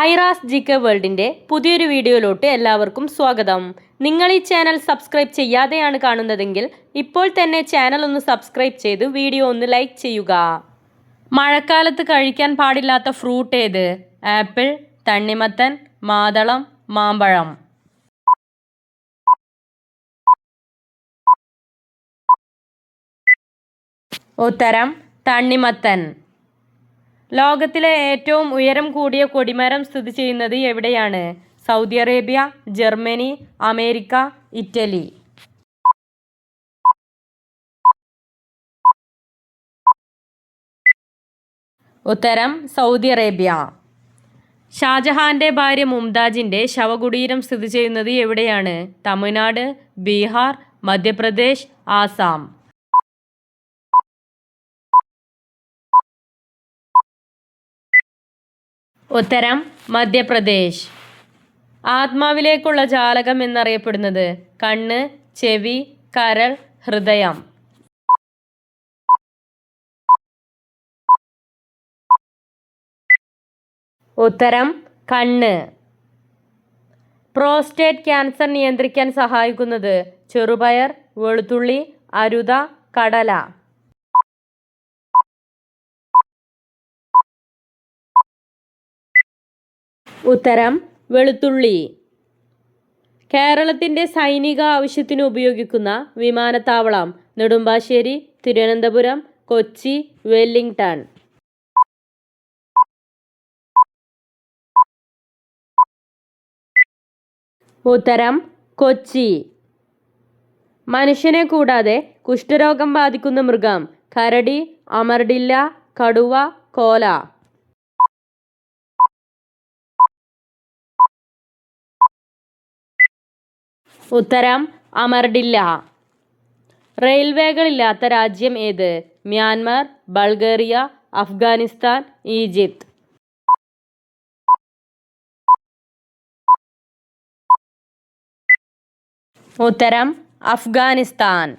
Aira's G K വേൾഡിന്റെ പുതിയൊരു വീഡിയോയിലോട്ട് എല്ലാവർക്കും സ്വാഗതം. നിങ്ങൾ ഈ ചാനൽ സബ്സ്ക്രൈബ് ചെയ്യാതെയാണ് കാണുന്നതെങ്കിൽ ഇപ്പോൾ തന്നെ ചാനൽ ഒന്ന് സബ്സ്ക്രൈബ് ചെയ്ത് വീഡിയോ ഒന്ന് ലൈക്ക് ചെയ്യുക. മഴക്കാലത്ത് കഴിക്കാൻ പാടില്ലാത്ത ഫ്രൂട്ട് ഏത്? ആപ്പിൾ തണ്ണിമത്തൻ മാതളം മാമ്പഴം. ഉത്തരം തണ്ണിമത്തൻ. ലോകത്തിലെ ഏറ്റവും ഉയരം കൂടിയ കൊടിമരം സ്ഥിതി ചെയ്യുന്നത് എവിടെയാണ്? Saudi Arabia Germany America Italy. ഉത്തരം സൗദി അറേബ്യ. ഷാജഹാന്റെ ഭാര്യ മുംതാജിന്റെ ശവകുടീരം സ്ഥിതി ചെയ്യുന്നത് എവിടെയാണ്? തമിഴ്നാട് ബീഹാർ മധ്യപ്രദേശ് ആസാം. ഉത്തരം മധ്യപ്രദേശ്. ആത്മാവിലേക്കുള്ള ജാലകം എന്നറിയപ്പെടുന്നത് കണ്ണ് ചെവി കരൾ ഹൃദയം. ഉത്തരം കണ്ണ്. പ്രോസ്റ്റേറ്റ് ക്യാൻസർ നിയന്ത്രിക്കാൻ സഹായിക്കുന്നത് ചെറുപയർ വെളുത്തുള്ളി അരുത കടല. ഉത്തരം വെളുത്തുള്ളി. കേരളത്തിന്റെ സൈനിക ആവശ്യത്തിന് ഉപയോഗിക്കുന്ന വിമാനത്താവളം നെടുമ്പാശ്ശേരി തിരുവനന്തപുരം കൊച്ചി വെല്ലിംഗ്ടൺ. ഉത്തരം കൊച്ചി. മനുഷ്യനെ കൂടാതെ കുഷ്ഠരോഗം ബാധിക്കുന്ന മൃഗം കരടി അമർഡില്ല കടുവ കോല. ഉത്തരം അമർഡില്ല. റെയിൽവേകളില്ലാത്ത രാജ്യം ഏത്? Myanmar Bulgaria Afghanistan Egypt. ഉത്തരം അഫ്ഗാനിസ്ഥാൻ.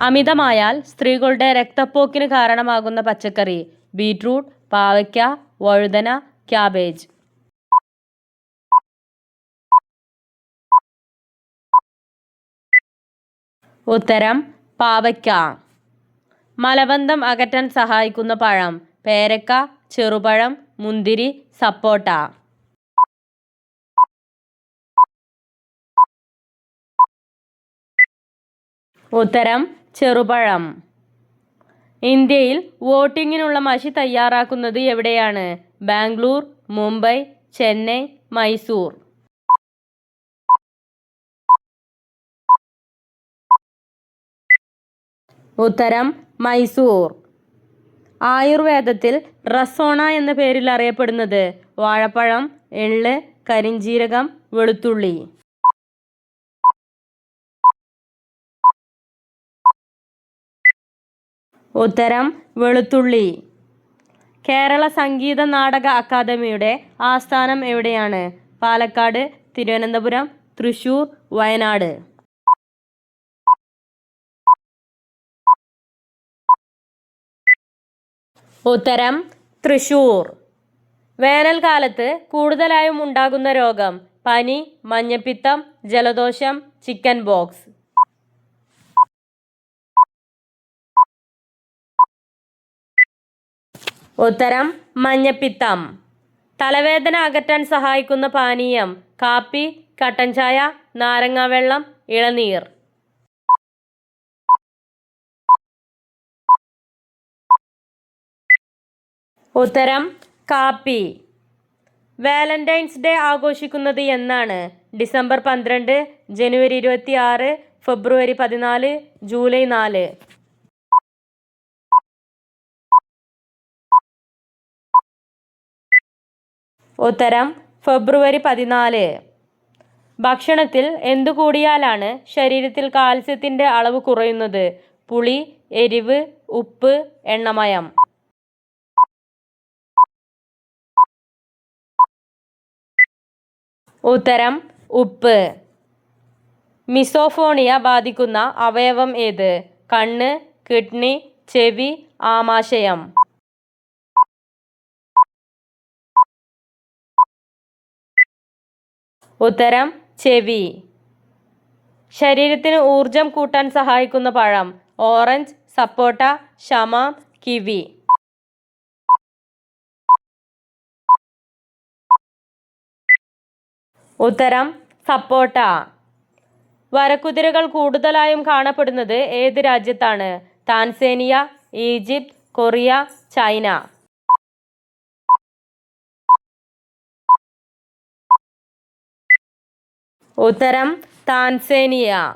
അമിതമായാൽ സ്ത്രീകളുടെ രക്തപ്പോക്കിന് കാരണമാകുന്ന പച്ചക്കറി ബീറ്റ്റൂട്ട് പാവയ്ക്ക വഴുതന ക്യാബേജ്. ഉത്തരം പാവയ്ക്ക. മലബന്ധം അകറ്റാൻ സഹായിക്കുന്ന പഴം പേരക്ക ചെറുപഴം മുന്തിരി സപ്പോട്ട. ഉത്തരം ചെറുപഴം. ഇന്ത്യയിൽ വോട്ടിങ്ങിനുള്ള മഷി തയ്യാറാക്കുന്നത് എവിടെയാണ്? ബാംഗ്ലൂർ മുംബൈ ചെന്നൈ മൈസൂർ. ഉത്തരം മൈസൂർ. ആയുർവേദത്തിൽ റസോണ എന്ന പേരിൽ അറിയപ്പെടുന്നത് വാഴപ്പഴം എള്ള് കരിഞ്ജീരകം വെളുത്തുള്ളി. ഉത്തരം വെളുത്തുള്ളി. കേരള സംഗീത നാടക അക്കാദമിയുടെ ആസ്ഥാനം എവിടെയാണ്? പാലക്കാട് തിരുവനന്തപുരം തൃശൂർ വയനാട്. ഉത്തരം തൃശൂർ. വേനൽക്കാലത്ത് കൂടുതലായും ഉണ്ടാകുന്ന രോഗം പനി മഞ്ഞപ്പിത്തം ജലദോഷം ചിക്കൻ ബോക്സ് ഉത്തരം മഞ്ഞപ്പിത്തം. തലവേദന അകറ്റാൻ സഹായിക്കുന്ന പാനീയം കാപ്പി കട്ടൻ ചായ നാരങ്ങാവെള്ളം ഇളനീർ. ഉത്തരം കാപ്പി. വാലന്റൈൻസ് ഡേ ആഘോഷിക്കുന്നത് എന്നാണ് ഡിസംബർ പന്ത്രണ്ട് ജനുവരി ഇരുപത്തി ആറ് ഫെബ്രുവരി പതിനാല് ജൂലൈ നാല്. ഉത്തരം ഫെബ്രുവരി പതിനാല്. ഭക്ഷണത്തിൽ എന്തു കൂടിയാലാണ് ശരീരത്തിൽ കാൽസ്യത്തിന്റെ അളവ് കുറയുന്നത്? പുളി എരിവ് ഉപ്പ് എണ്ണമയം. ഉത്തരം ഉപ്പ്. മിസോഫോണിയ ബാധിക്കുന്ന അവയവം ഏത്? കണ്ണ് കിഡ്നി ചെവി ആമാശയം. ഉത്തരം ചെവി. ശരീരത്തിന് ഊർജം കൂട്ടാൻ സഹായിക്കുന്ന പഴം ഓറഞ്ച് സപ്പോട്ട ഷമ കിവി. ഉത്തരം സപ്പോട്ട. വരക്കുതിരകൾ കൂടുതലായും കാണപ്പെടുന്നത് ഏത് രാജ്യത്താണ്? Tanzania Egypt Korea China. ഉത്തരം താൻസേനിയ.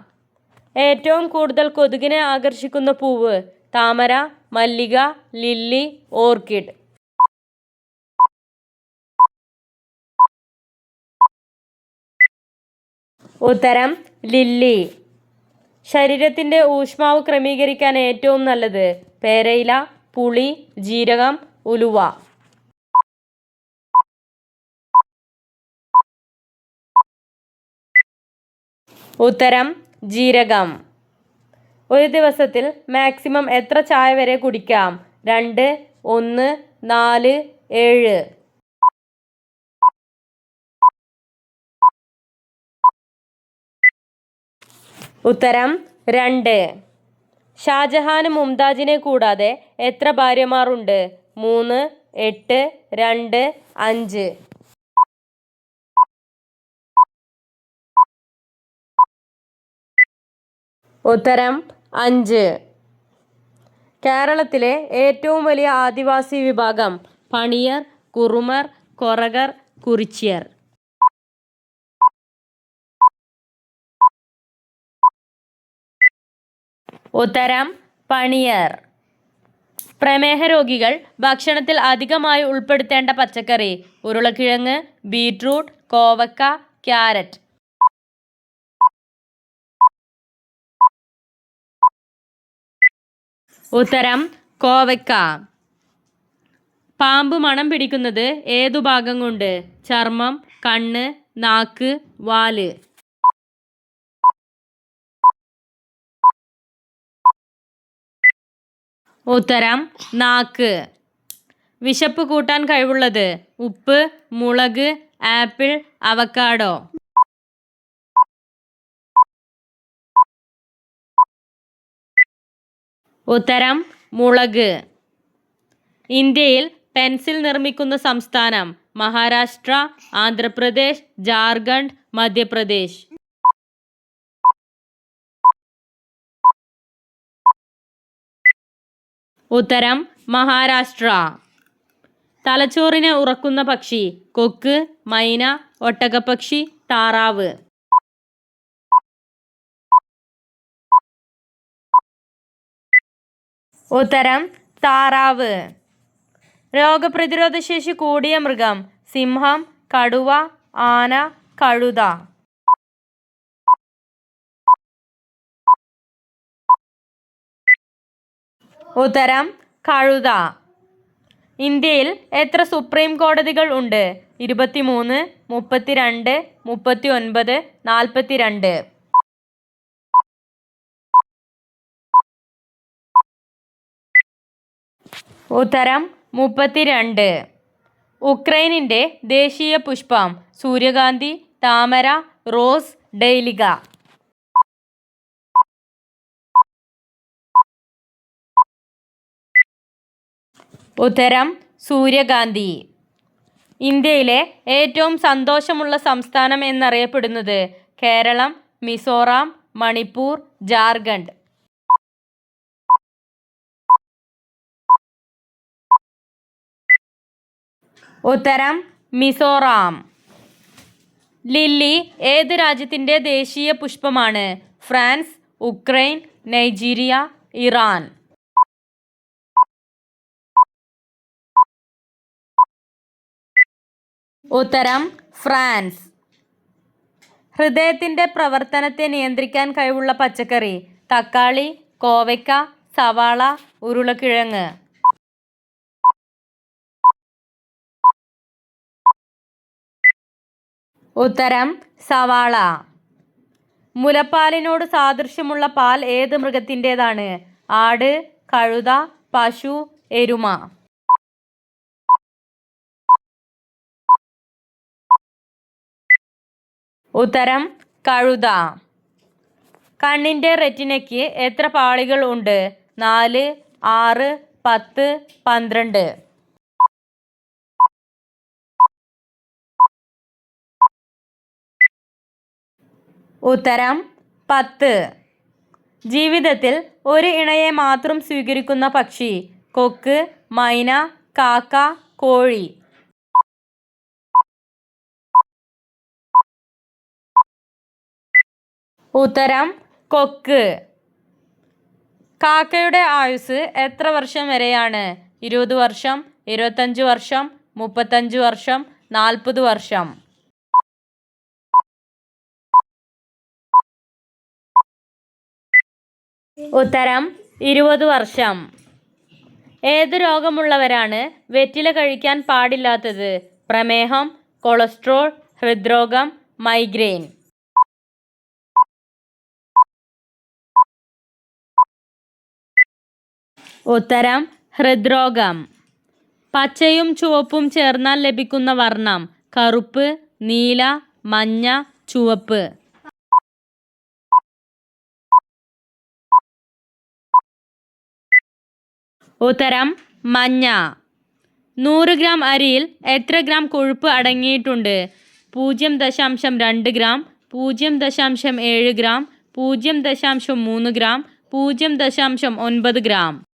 ഏറ്റവും കൂടുതൽ കൊതുകിനെ ആകർഷിക്കുന്ന പൂവ് താമര മല്ലിക ലില്ലി ഓർക്കിഡ്. ഉത്തരം ലില്ലി. ശരീരത്തിന്റെ ഊഷ്മാവ് ക്രമീകരിക്കാൻ ഏറ്റവും നല്ലത് പേരയില പുളി ജീരകം ഉലുവ. ഉത്തരം ജീരകം. ഒരു ദിവസത്തിൽ മാക്സിമം എത്ര ചായ വരെ കുടിക്കാം? രണ്ട് ഒന്ന് നാല് ഏഴ്. ഉത്തരം രണ്ട്. ഷാജഹാന് മുംതാജിനെ കൂടാതെ എത്ര ഭാര്യമാരുണ്ട്? മൂന്ന് എട്ട് രണ്ട് അഞ്ച്. ഉത്തരം അഞ്ച്. കേരളത്തിലെ ഏറ്റവും വലിയ ആദിവാസി വിഭാഗം പണിയർ കുറുമർ കൊറകർ കുറിച്യർ ഉത്തരം പണിയർ പ്രമേഹ രോഗികൾ ഭക്ഷണത്തിൽ അധികമായി ഉൾപ്പെടുത്തേണ്ട പച്ചക്കറി ഉരുളക്കിഴങ്ങ് ബീട്രൂട്ട് കോവക്ക ക്യാരറ്റ്. ഉത്തരം കോവക്ക. പാമ്പ് മണം പിടിക്കുന്നത് ഏതു ഭാഗം കൊണ്ട്? ചർമ്മം കണ്ണ് നാക്ക് വാൽ. ഉത്തരം നാക്ക്. വിശപ്പ് കൂട്ടാൻ കഴിവുള്ളത് ഉപ്പ് മുളക് ആപ്പിൾ അവക്കാഡോ ഉത്തരം മുളക്. ഇന്ത്യയിൽ പെൻസിൽ നിർമ്മിക്കുന്ന സംസ്ഥാനം മഹാരാഷ്ട്ര ആന്ധ്രാപ്രദേശ് ജാർഖണ്ഡ് മധ്യപ്രദേശ്. ഉത്തരം മഹാരാഷ്ട്ര. തലച്ചോറിനെ ഉറക്കുന്ന പക്ഷി കൊക്ക് മൈന ഒട്ടകപ്പക്ഷി താറാവ്. ഉത്തരം താറാവ്. രോഗപ്രതിരോധ ശേഷി കൂടിയ മൃഗം സിംഹം കടുവ ആന കഴുത. ഉത്തരം കഴുത. ഇന്ത്യയിൽ എത്ര സുപ്രീം കോടതികൾ ഉണ്ട്? ഇരുപത്തിമൂന്ന് മുപ്പത്തിരണ്ട് മുപ്പത്തി ഒൻപത് നാൽപ്പത്തിരണ്ട്. ഉത്തരം മുപ്പത്തിരണ്ട്. ഉക്രൈനിന്റെ ദേശീയ പുഷ്പം സൂര്യകാന്തി താമര റോസ് ഡെയ്ലിക. ഉത്തരം സൂര്യകാന്തി ഇന്ത്യയിലെ ഏറ്റവും സന്തോഷമുള്ള സംസ്ഥാനം എന്നറിയപ്പെടുന്നത് കേരളം മിസോറാം മണിപ്പൂർ ജാർഖണ്ഡ്. ഉത്തരം മിസോറാം. ലില്ലി ഏത് രാജ്യത്തിന്റെ ദേശീയ പുഷ്പമാണ്? France Ukraine Nigeria Iran. ഉത്തരം ഫ്രാൻസ്. ഹൃദയത്തിന്റെ പ്രവർത്തനത്തെ നിയന്ത്രിക്കാൻ കഴിവുള്ള പച്ചക്കറി തക്കാളി കോവയ്ക്ക സവാള ഉരുളക്കിഴങ്ങ്. ഉത്തരം സവാള. മുലപ്പാലിനോട് സാദൃശ്യമുള്ള പാൽ ഏത് മൃഗത്തിന്റേതാണ്? ആട് കഴുത പശു എരുമ. ഉത്തരം കഴുത. കണ്ണിന്റെ റെറ്റിനയ്ക്ക് എത്ര പാളികൾ ഉണ്ട്? നാല് ആറ് പത്ത് പന്ത്രണ്ട്. ഉത്തരം പത്ത്. ജീവിതത്തിൽ ഒരു ഇണയെ മാത്രം സ്വീകരിക്കുന്ന പക്ഷി കൊക്ക് മൈന കാക്ക കോഴി. ഉത്തരം കൊക്ക്. കാക്കയുടെ ആയുസ് എത്ര വർഷം വരെയാണ്? ഇരുപത് വർഷം ഇരുപത്തഞ്ച് വർഷം മുപ്പത്തഞ്ച് വർഷം നാൽപ്പത് വർഷം. ഉത്തരം ഇരുപത് വർഷം. ഏത് രോഗമുള്ളവരാണ് വെറ്റില കഴിക്കാൻ പാടില്ലാത്തത്? പ്രമേഹം കൊളസ്ട്രോൾ ഹൃദ്രോഗം മൈഗ്രെയിൻ. ഉത്തരം ഹൃദ്രോഗം. പച്ചയും ചുവപ്പും ചേർന്നാൽ ലഭിക്കുന്ന വർണം കറുപ്പ് നീല മഞ്ഞ ചുവപ്പ്. ഉത്തരം മഞ്ഞ. നൂറ് ഗ്രാം അരിയിൽ എത്ര ഗ്രാം കൊഴുപ്പ് അടങ്ങിയിട്ടുണ്ട്? പൂജ്യം ദശാംശം രണ്ട് ഗ്രാം പൂജ്യം ദശാംശം ഏഴ് ഗ്രാം പൂജ്യം ദശാംശം മൂന്ന് ഗ്രാം പൂജ്യം ദശാംശം ഒൻപത് ഗ്രാം.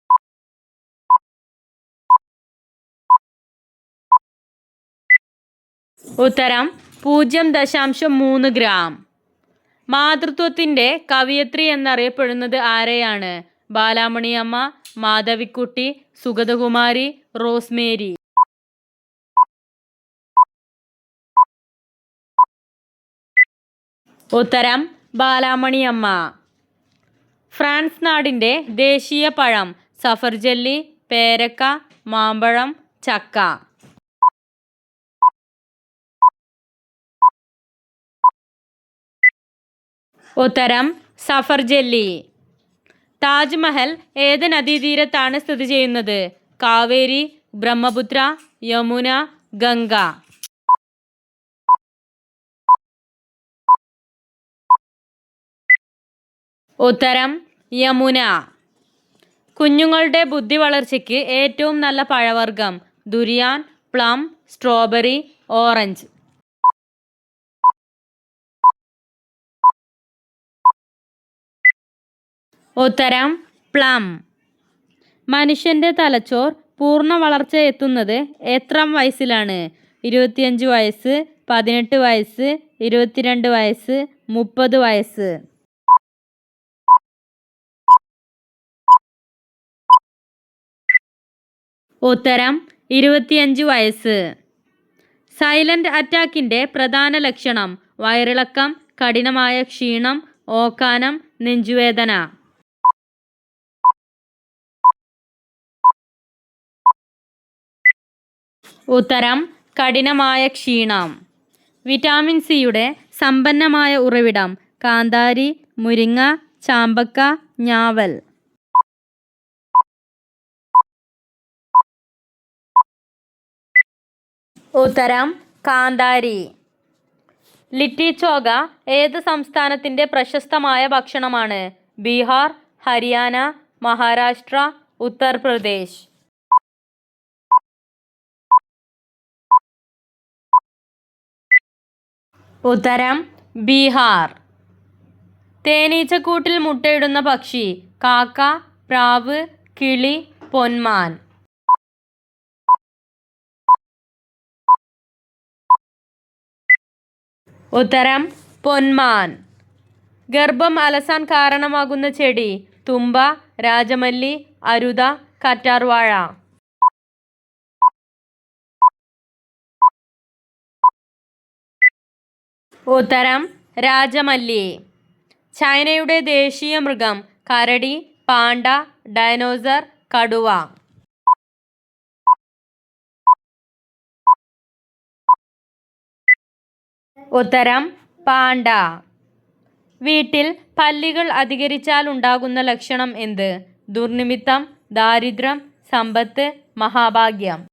ഉത്തരം പൂജ്യം ദശാംശം മൂന്ന് ഗ്രാം. മാതൃത്വത്തിന്റെ കവിയത്രി എന്നറിയപ്പെടുന്നത് ആരെയാണ്? ബാലാമണിയമ്മ മാധവിക്കുട്ടി സുഗതകുമാരി റോസ്മേരി. ഉത്തരം ബാലാമണിയമ്മ ഫ്രാൻസ് നാടിന്റെ ദേശീയ പഴം സഫർജല്ലി പേരക്ക മാമ്പഴം ചക്ക. ഉത്തരം സഫർ ജെല്ലി. താജ്മഹൽ ഏത് നദീതീരത്താണ് സ്ഥിതി ചെയ്യുന്നത്? കാവേരി ബ്രഹ്മപുത്ര യമുന ഗംഗ. ഉത്തരം യമുന. കുഞ്ഞുങ്ങളുടെ ബുദ്ധി വളർച്ചയ്ക്ക് ഏറ്റവും നല്ല പഴവർഗം ദുരിയാൻ പ്ലം സ്ട്രോബെറി ഓറഞ്ച്. ഉത്തരം പ്ലം. മനുഷ്യന്റെ തലച്ചോർ പൂർണ വളർച്ച എത്തുന്നത് എത്ര വയസ്സിലാണ്? ഇരുപത്തിയഞ്ച് വയസ്സ് പതിനെട്ട് വയസ്സ് ഇരുപത്തിരണ്ട് വയസ്സ് മുപ്പത് വയസ്സ്. ഉത്തരം ഇരുപത്തിയഞ്ച് വയസ്സ്. സൈലന്റ് അറ്റാക്കിന്റെ പ്രധാന ലക്ഷണം വയറിളക്കം കഠിനമായ ക്ഷീണം ഓക്കാനം നെഞ്ചുവേദന. ഉത്തരം കഠിനമായ ക്ഷീണം. വിറ്റാമിൻ സിയുടെ സമ്പന്നമായ ഉറവിടം കാന്താരി മുരിങ്ങ ചാമ്പക്ക ഞാവൽ. ഉത്തരം കാന്താരി. ലിറ്റി ചോഗ ഏത് സംസ്ഥാനത്തിന്റെ പ്രശസ്തമായ ഭക്ഷണമാണ്? ബീഹാർ ഹരിയാന മഹാരാഷ്ട്ര ഉത്തർപ്രദേശ്. ഉത്തരം ബീഹാർ. തേനീച്ചക്കൂട്ടിൽ മുട്ടയിടുന്ന പക്ഷി കാക്ക പ്രാവ് കിളി പൊന്മാൻ. ഉത്തരം പൊന്മാൻ. ഗർഭം അലസാൻ കാരണമാകുന്ന ചെടി തുമ്പ രാജമല്ലി അരുത കറ്റാർവാഴ. ഉത്തരം രാജമല്ലി. ചൈനയുടെ ദേശീയ മൃഗം കരടി പാണ്ട ഡൈനോസർ കടുവ. ഉത്തരം പാണ്ട. വീട്ടിൽ പല്ലികൾ അധികരിച്ചാൽ ഉണ്ടാകുന്ന ലക്ഷണം എന്ത്? ദുർനിമിത്തം ദാരിദ്ര്യം സമ്പത്ത് മഹാഭാഗ്യം.